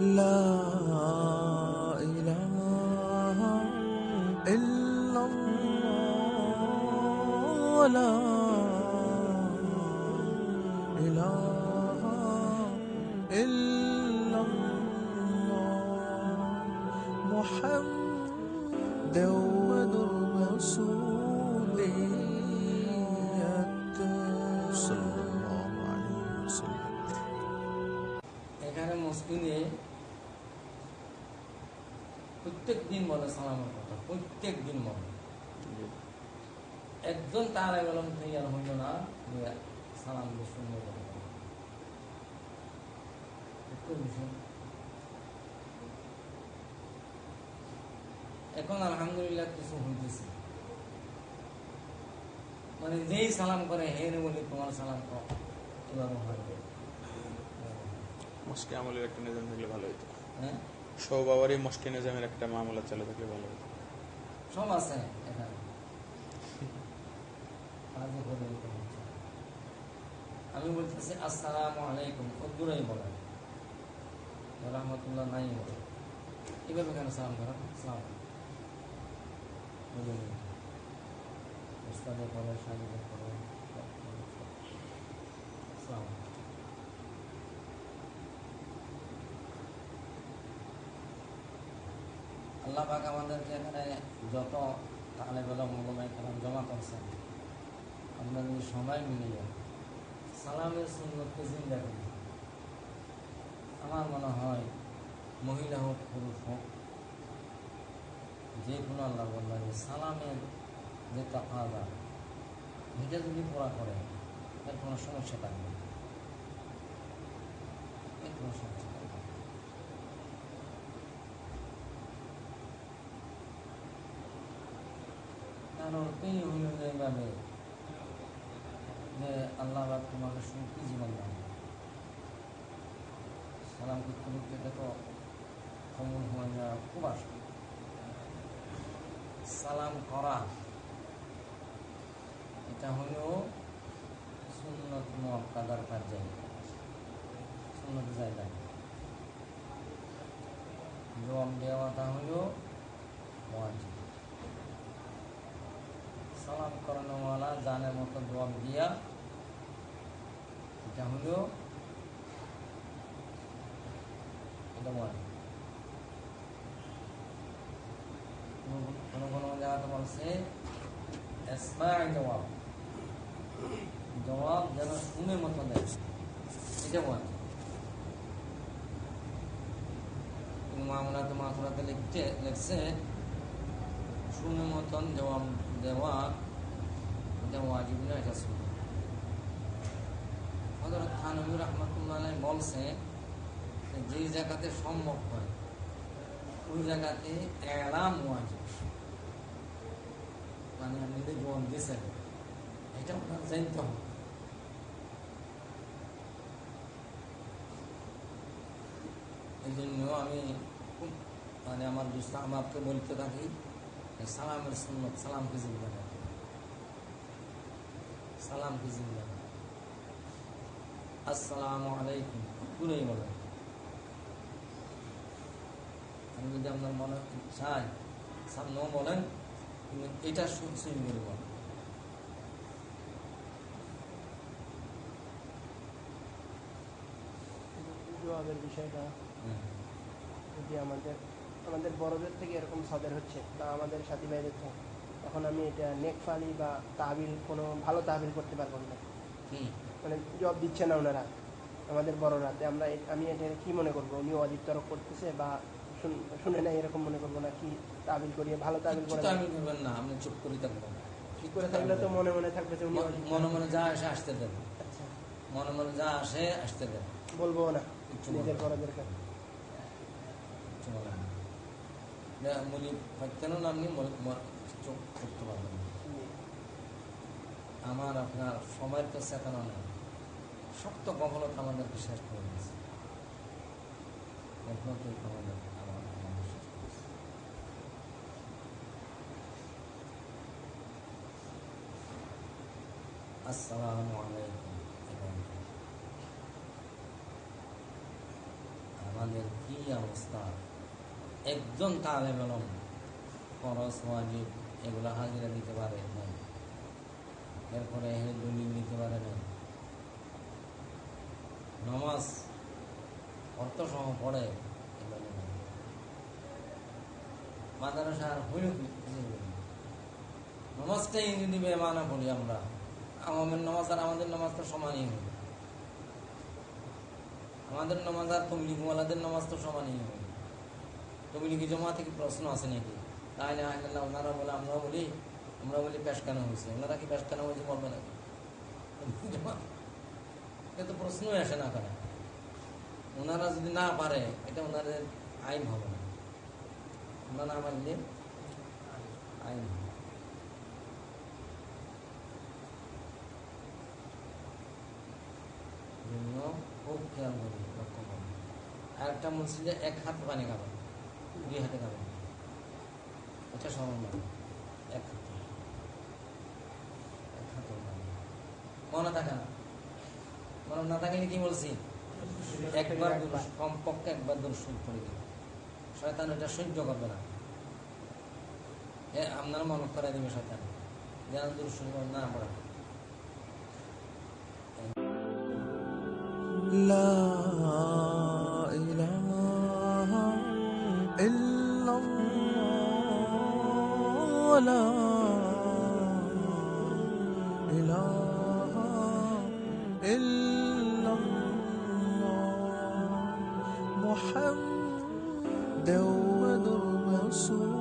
لا إله إلا الله لا إله إلا الله محمد رسول মসজিদে প্রত্যেক দিন বলে সালামের কথা প্রত্যেক দিন বলে একজন তার আলম থেকে আর হইল না সালাম সুন্দর। এখন আলহামদুলিল্লাহ কিছু হইতেছে। মানে যেই সালাম করে হে রে বলি তোমার সালাম কর এভাবে হয়। মস্কে আমলের একটা নিজাম থাকলে ভালো হতো হ্যাঁ? সৌবাবারই মস্কে নিজামের একটা মামলা চালু থাকলে ভালো হতো সব আছে করে। আমি বলতেছি আসসালামু আলাইকুম। কদ্দুরাই বলেন। রহমতুল্লাহ নাই বলে এভাবে কেন সালাম করেন? সালাম। উস্তাদে সব পড়ে, সব। সালাম। আল্লাহ পাক আমাদেরকে এখানে যত তাহলে বেলা মূল্যময় কালাম জমা করছেন, আমরা যদি সময় মিলিয়ে সালামের সুন্দরকে জিন্দা করি, আমার মনে হয় মহিলা হোক, পুরুষ হোক, যে কোনো আল্লাহ বললাম যে সালামের যে তাকাদা এটা যদি পড়া করে, এর কোনো সমস্যা থাকবে। এর কোনো সমস্যা তার অর্থই হইল এইভাবে যে আল্লাহ তোমাকে সুখী জীবন দান সালাম করতে এটা তো হয়ে যাওয়া খুব আসে। সালাম করা, এটা হলো সুন্নত মুআক্কাদার কাজ জায়গা সুন্নত জায়গা। জবাব দেওয়াটা হলো ওয়াজিব করানোওয়ালা, জানের মতো জবাব দিয়া। এটা হলো জবাব। যেন শুনে মতো দেয়। মামলাতে মাথুরাতে লিখতে লিখছে, শুনে মতন জবাব দেওয়া হজরত থানবী রহমতুল্লাহ বলছে যে জায়গাতে সম্ভব হয়, ওই জায়গাতে মানে আপনি যে জবাব দিয়েছেন, এটা আপনার জানতে হবে। এই জন্য আমি মানে আমার আমাকে বলতে থাকি সালামের সুন্নত জিন্দা রাখে। সালাম রাখে। আসসালামু আলাইকুম। পুরোই বলেন আমি যদি আপনার মনে চাই সামনেও বলেন কিন্তু এটা শুনছি বলে বলেন জবাবের বিষয়টা যদি আমাদের আমাদের বড়দের থেকে এরকম সাদের হচ্ছে বা আমাদের সাথী ভাইদের থেকে। তখন আমি এটা নেকফালি বা তাবিল কোনো ভালো তাবিল করতে পারব না। মানে জব দিচ্ছে না ওনারা আমাদের বড় রাতে আমরা আমি এটা কি মনে করব? উনি অজিত তরফ করতেছে বা শুনে নাই এরকম মনে করব না কি তাবিল করিয়ে ভালো তাবিল করে করবেন না আপনি চুপ করে থাকবেন। ঠিক করে থাকলে তো মনে মনে থাকবে যে উনি মনে মনে যা আসে আসতে দেন। আচ্ছা। মনে মনে যা আসে আসতে দেন। বলব না নিজের না। বড়দেরকে। কিছু বলেন পারবেন আমার আপনার সময়ের তো চেতনা নেই। শক্ত করে দিয়েছে আমাদের শেষ করেছে। আসসালামু আলাইকুম আমাদের কি অবস্থা? একজন তালে বেলম খরচ ওয়াজিব, এগুলো হাজিরা দিতে পারে নাই এরপরে দলিল নিতে পারে না নামাজ অর্থ সহ পড়ে এগুলো নাই। হইল না। নামাজটাই যদি বেমানা পড়ি আমরা, আমাদের নামাজ আর আমাদের নামাজ তো সমানই হবে আমাদের নামাজ আর তবলিগওয়ালাদের নামাজ তো সমানই হবে তবলিগি জমা থেকে প্রশ্ন আছে নাকি? তাহলে আহ্লাল্লাহ ওনারা বলে আমরা বলি আমরা বলি পেশকানো হয়েছে? ওনারা কি পেশকানো হয়েছে বলবে নাকি? এটা প্রশ্নই আসে না করে ওনারা যদি না পারে, এটা ওনাদের আইন হবে না। ওনারা না মানলে আইন খুব খেয়াল করি লক্ষ্য করি আর একটা যে এক হাত পানি খাবেন দুই হাতে খাবেন সমান এক হাতে এক হাতে মনে থাকে না। মনে না থাকলে কি বলছি? একবার কমপক্ষে একবার দর্শন করে দিন শয়তান এটা সহ্য করবে না। এ আপনারা মনে করে দিবে শয়তান। যেন দর্শন না পড়া لا الله لا إله إلا الله. محمد رسول